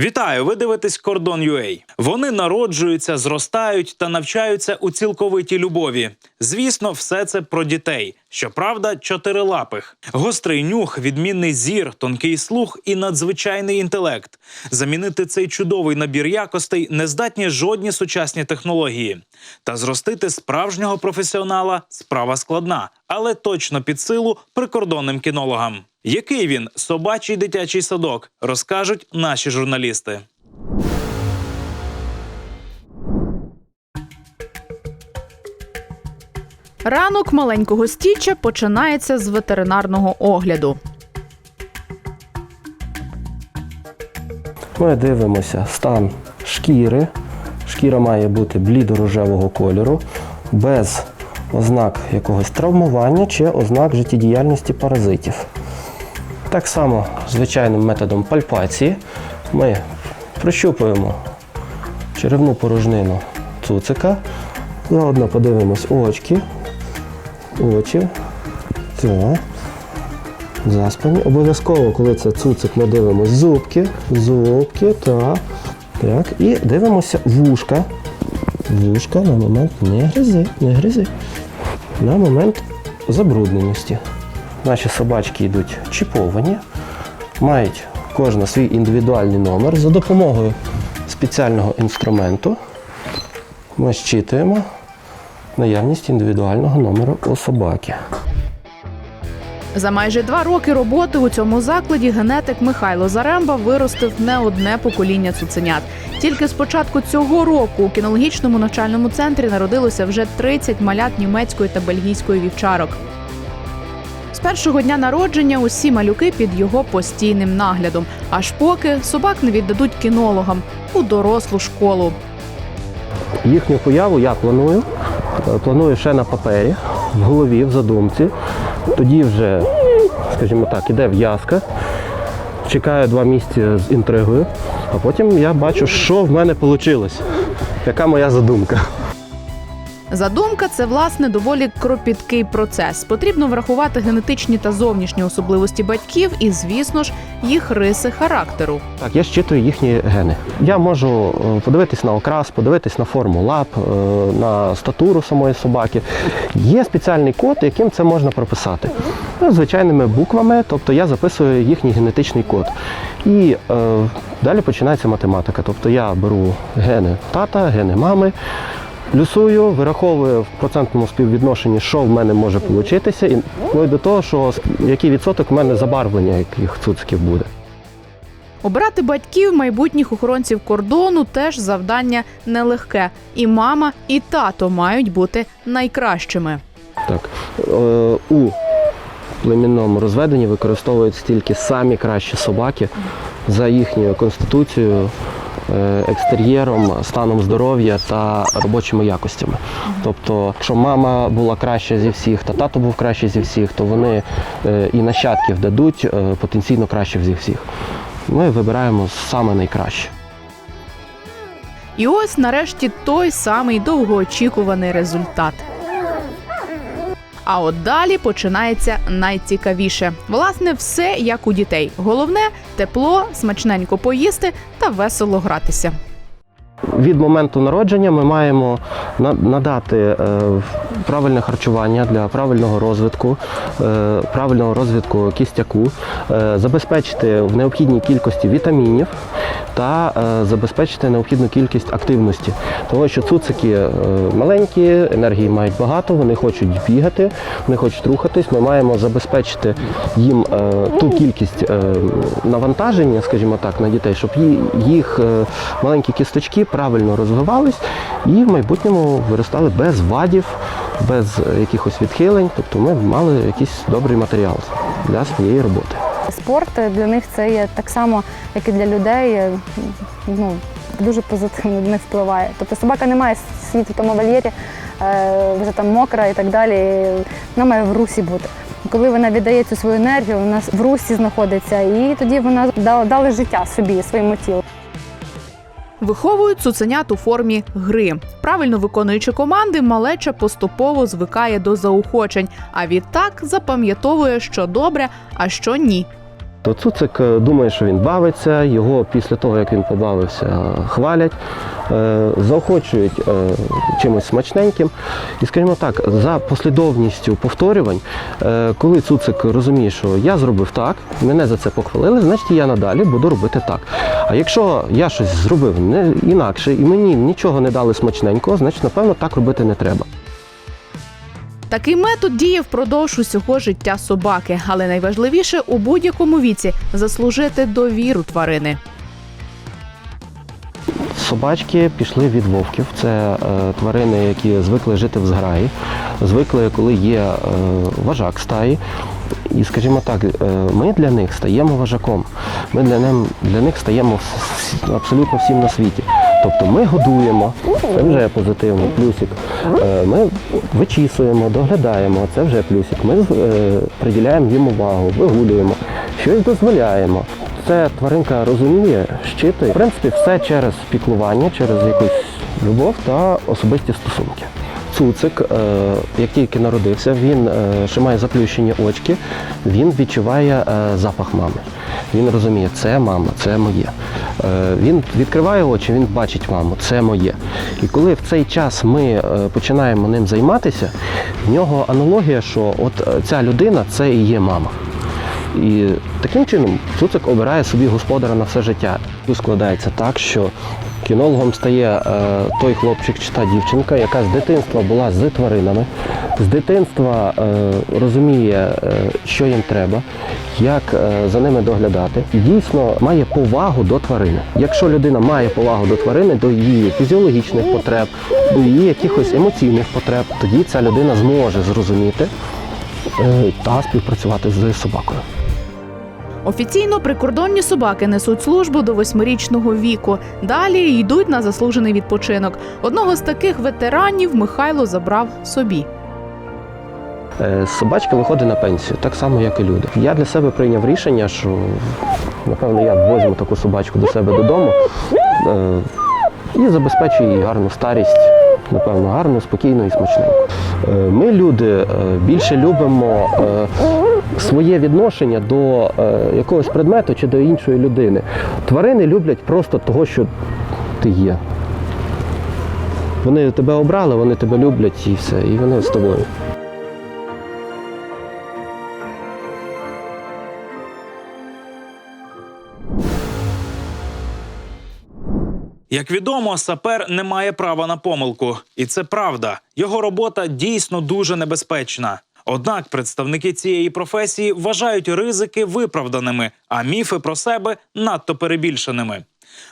Вітаю! Ви дивитесь Кордон UA. Вони народжуються, зростають та навчаються у цілковитій любові. Звісно, все це про дітей. Щоправда, чотирилапих. Гострий нюх, відмінний зір, тонкий слух і надзвичайний інтелект. Замінити цей чудовий набір якостей не здатні жодні сучасні технології. Та зростити справжнього професіонала справа складна, але точно під силу прикордонним кінологам. Який він собачий дитячий садок, розкажуть наші журналісти. Ранок маленького стіча починається з ветеринарного огляду. Ми дивимося стан шкіри. Шкіра має бути блідо-рожевого кольору, без ознак якогось травмування чи ознак життєдіяльності паразитів. Так само звичайним методом пальпації ми прощупуємо черевну порожнину цуцика. Заодно подивимось очки, очі. Так. Заспані. Обов'язково, коли це цуцик, ми дивимось зубки, зубки, так. Так. І дивимося вушка. Вушка на момент не гризи, не гризи. На момент забрудненості. Наші собачки йдуть чіповані, мають кожна свій індивідуальний номер. За допомогою спеціального інструменту ми щитуємо наявність індивідуального номеру у собаки. За майже два роки роботи у цьому закладі генетик Михайло Заремба виростив не одне покоління цуценят. Тільки з початку цього року у кінологічному навчальному центрі народилося вже 30 малят німецької та бельгійської вівчарок. Першого дня народження усі малюки під його постійним наглядом, аж поки собак не віддадуть кінологам у дорослу школу. Їхню появу я планую. Е, Планую ще на папері, в голові, в задумці. Тоді вже, скажімо так, іде в'язка. Чекаю два місяці з інтригою, а потім я бачу, що в мене вийшло. Яка моя задумка. Задумка це власне доволі кропіткий процес. Потрібно врахувати генетичні та зовнішні особливості батьків і, звісно ж, їх риси характеру. Так, я щитую їхні гени. Я можу е, подивитись на окрас, подивитись на форму лап, е, на статуру самої собаки. Є спеціальний код, яким це можна прописати. Ну, Звичайними буквами, тобто я записую їхній генетичний код. І е, далі починається математика. Тобто я беру гени тата, гени мами. Плюсую, вираховую в процентному співвідношенні, що в мене може получитися, і вплоть до того, що який відсоток в мене забарвлення яких цуциків буде. Обирати батьків майбутніх охоронців кордону теж завдання нелегке. І мама, і тато мають бути найкращими. Так. Е, у племінному розведенні використовуються тільки самі кращі собаки за їхньою конституцією, екстер'єром, станом здоров'я та робочими якостями. Тобто, якщо мама була краща зі всіх, та тато був кращий зі всіх, то вони е, і нащадків дадуть е, потенційно кращих зі всіх. Ми вибираємо саме найкраще. І ось нарешті той самий довгоочікуваний результат. А от далі починається найцікавіше. Власне, все як у дітей. Головне тепло, смачненько поїсти та весело гратися. Від моменту народження ми маємо на- надати е, правильне харчування для правильного розвитку, е, правильного розвитку кістяку, е, забезпечити в необхідній кількості вітамінів та е, забезпечити необхідну кількість активності. Тому що цуцики маленькі, енергії мають багато, вони хочуть бігати, вони хочуть рухатись. Ми маємо забезпечити їм ту кількість навантаження, скажімо так, на дітей, щоб їх маленькі кісточки правильно розвивались і в майбутньому виростали без вадів, без якихось відхилень. Тобто ми мали якийсь добрий матеріал для своєї роботи. Спорт для них це є так само, як і для людей. Ну, дуже позитивно на них впливає. Тобто собака не має сидіти в тому вольєрі, е, вже там мокра і так далі. Вона має в русі бути. Коли вона віддає цю свою енергію, вона в русі знаходиться, і тоді вона дала життя собі, своєму тілу. Виховують цуценят у формі гри. Правильно виконуючи команди, малеча поступово звикає до заохочень, а відтак запам'ятовує, що добре, а що ні. То Цуцик е, думає, що він бавиться, його після того, як він побавився, хвалять, е, заохочують е, чимось смачненьким. І, скажімо так, за послідовністю повторювань, коли Цуцик розуміє, що я зробив так, мене за це похвалили, значить я надалі буду робити так. А якщо я щось зробив інакше і мені нічого не дали смачненького, значить, напевно, так робити не треба. Такий метод діє впродовж усього життя собаки, але найважливіше у будь-якому віці заслужити довіру тварини. Собачки пішли від вовків. Це е, тварини, які звикли жити в зграї, звикли, коли є е, вожак стаї. І, скажімо так, е, ми для них стаємо вожаком. Ми для, ним, для них стаємо абсолютно всім на світі. Тобто ми годуємо, це вже позитивний плюсик. Е, Ми вичісуємо, доглядаємо, це вже плюсик. Ми е, приділяємо їм увагу, вигулюємо, щось дозволяємо. Це тваринка розуміє, щитує. В принципі, все через піклування, через якусь любов та особисті стосунки. Цуцик, е, як тільки народився, він ще має заплющені очки, він відчуває запах мами. Він розуміє, це мама, це моє. Е, Він відкриває очі, він бачить маму, це моє. І коли в цей час ми е, починаємо ним займатися, в нього аналогія, що от е, ця людина це і є мама. І таким чином Цуцик обирає собі господара на все життя. Тут складається так, що кінологом стає е, той хлопчик чи та дівчинка, яка з дитинства була з тваринами, з дитинства е, розуміє, е, що їм треба, як за ними доглядати, і дійсно має повагу до тварини. Якщо людина має повагу до тварини, до її фізіологічних потреб, до її якихось емоційних потреб, тоді ця людина зможе зрозуміти та співпрацювати з собакою. Офіційно прикордонні собаки несуть службу до восьмирічного віку. Далі йдуть на заслужений відпочинок. Одного з таких ветеранів Михайло забрав собі. Е, Собачка виходить на пенсію, так само, як і люди. Я для себе прийняв рішення, що напевно я возьму таку собачку до себе додому е, і забезпечую їй гарну старість, напевно, гарну, спокійну і смачненьку. Е, Ми, люди, більше любимо своє відношення до е, якогось предмету чи до іншої людини. Тварини люблять просто того, що ти є. Вони тебе обрали, вони тебе люблять і все, і вони з тобою. Як відомо, сапер не має права на помилку, і це правда. Його робота дійсно дуже небезпечна. Однак представники цієї професії вважають ризики виправданими, а міфи про себе надто перебільшеними.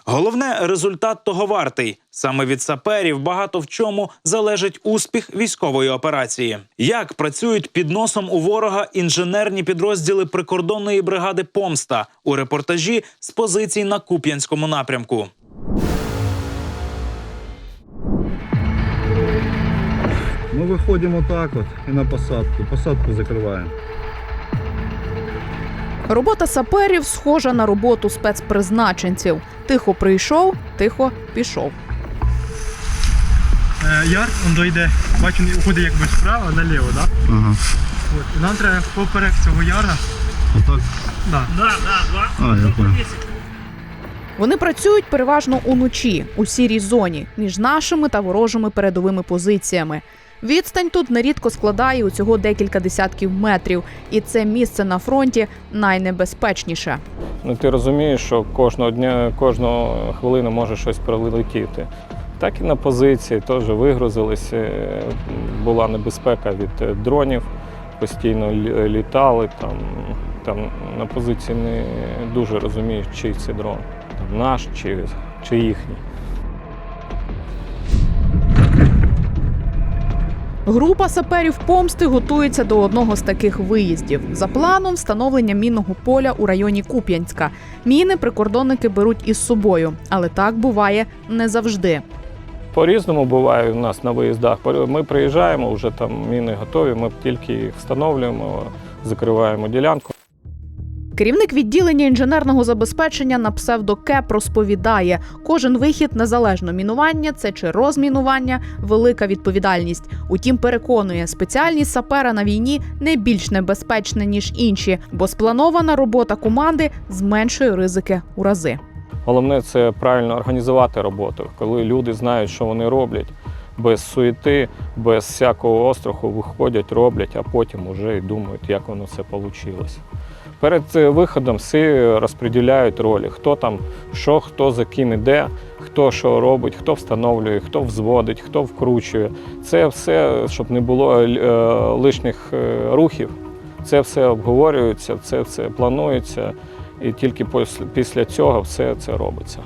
Головне, результат того вартий. Саме від саперів багато в чому залежить успіх військової операції. Як працюють під носом у ворога інженерні підрозділи прикордонної бригади Помста у репортажі з позицій на Куп'янському напрямку. Мы выходим вот так вот и на посадку. Посадку закрываем. Робота саперів схожа на роботу спецпризначенців. Тихо прийшов, тихо пішов. Е, Яр, он дойде, бачу, він уходить якби справа наліво, да? Ага. От. І нам треба поперек цього яра. Вот так? Да. А, я понял. Вони працюють переважно уночі у сірій зоні між нашими та ворожими передовими позиціями. Відстань тут нерідко складає усього декілька десятків метрів, і це місце на фронті найнебезпечніше. Ну, ти розумієш, що кожного дня, кожного хвилини може щось прилетіти. Так і на позиції теж вигрузилися. е, Була небезпека від е, дронів, постійно літали. Там, там на позиції не дуже розумієш, чий це дрон. Там наш чи, чи їхній. Група саперів помсти готується до одного з таких виїздів. За планом встановлення мінного поля у районі Куп'янська. Міни прикордонники беруть із собою, але так буває не завжди. По-різному буває у нас на виїздах. Ми приїжджаємо, вже там міни готові, ми тільки їх встановлюємо, закриваємо ділянку. Керівник відділення інженерного забезпечення на псевдокеп розповідає: кожен вихід, незалежно мінування, це чи розмінування, велика відповідальність. Утім, переконує, спеціальність сапера на війні не більш небезпечна ніж інші, бо спланована робота команди зменшує ризики у рази. Головне це правильно організувати роботу, коли люди знають, що вони роблять, без суєти, без всякого остраху виходять, роблять, а потім вже й думають, як воно все вийшло. Перед е, виходом всі розподіляють ролі, хто там, що, хто за ким іде, хто що робить, хто встановлює, хто взводить, хто вкручує. Це все, щоб не було е, лишніх е, рухів. Це все обговорюється, це все планується, і тільки після цього все це робиться.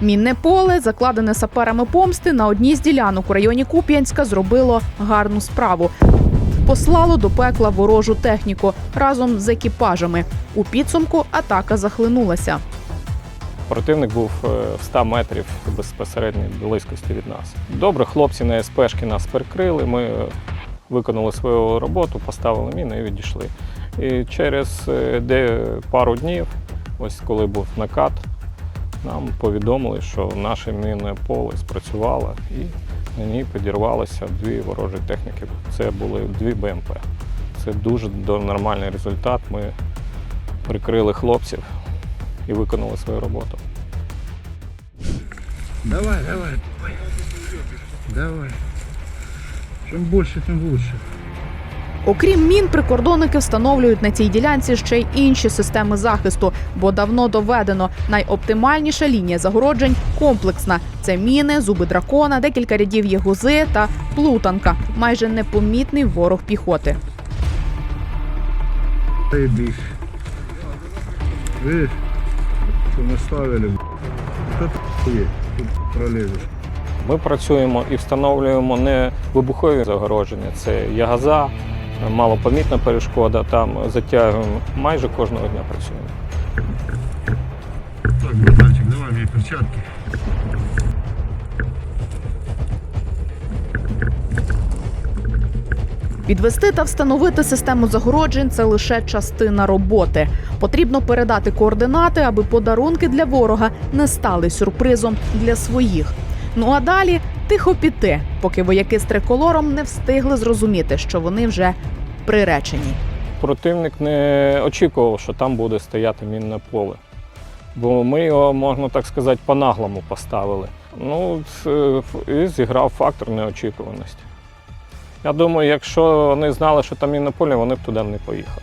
Мінне поле, закладене саперами помсти на одній з ділянок у районі Куп'янська, зробило гарну справу. Послало до пекла ворожу техніку разом з екіпажами. У підсумку атака захлинулася. Противник був е, в 100 метрів безпосередньої близькості від нас. Добре, хлопці на СПшки нас перекрили. Ми е, виконали свою роботу, поставили міни і відійшли. І через е, пару днів, ось коли був накат, нам повідомили, що наше мінне поле спрацювало і на ній підірвалися дві ворожі техніки. Це були дві БМП. Це дуже нормальний результат. Ми прикрили хлопців і виконали свою роботу. Давай, давай. Давай. Чим більше, тим лучше. Окрім мін, прикордонники встановлюють на цій ділянці ще й інші системи захисту, бо давно доведено найоптимальніша лінія загороджень комплексна. Це міни, зуби дракона, декілька рядів єгузи та плутанка. Майже непомітний ворог піхоти. Тут. Ми працюємо і встановлюємо не вибухові загородження, це ягаза, малопомітна перешкода. Там затягуємо майже кожного дня працюємо. Так, братанчик, давай мне перчатки. Підвести та встановити систему загороджень це лише частина роботи. Потрібно передати координати, аби подарунки для ворога не стали сюрпризом для своїх. Ну а далі тихо піти, поки вояки з триколором не встигли зрозуміти, що вони вже приречені. Противник не очікував, що там буде стояти мінне поле. Бо ми його, можна так сказати, по-наглому поставили. Ну, і зіграв фактор неочікуваності. Я думаю, якщо вони знали, що там мінне поле, вони б туди не поїхали.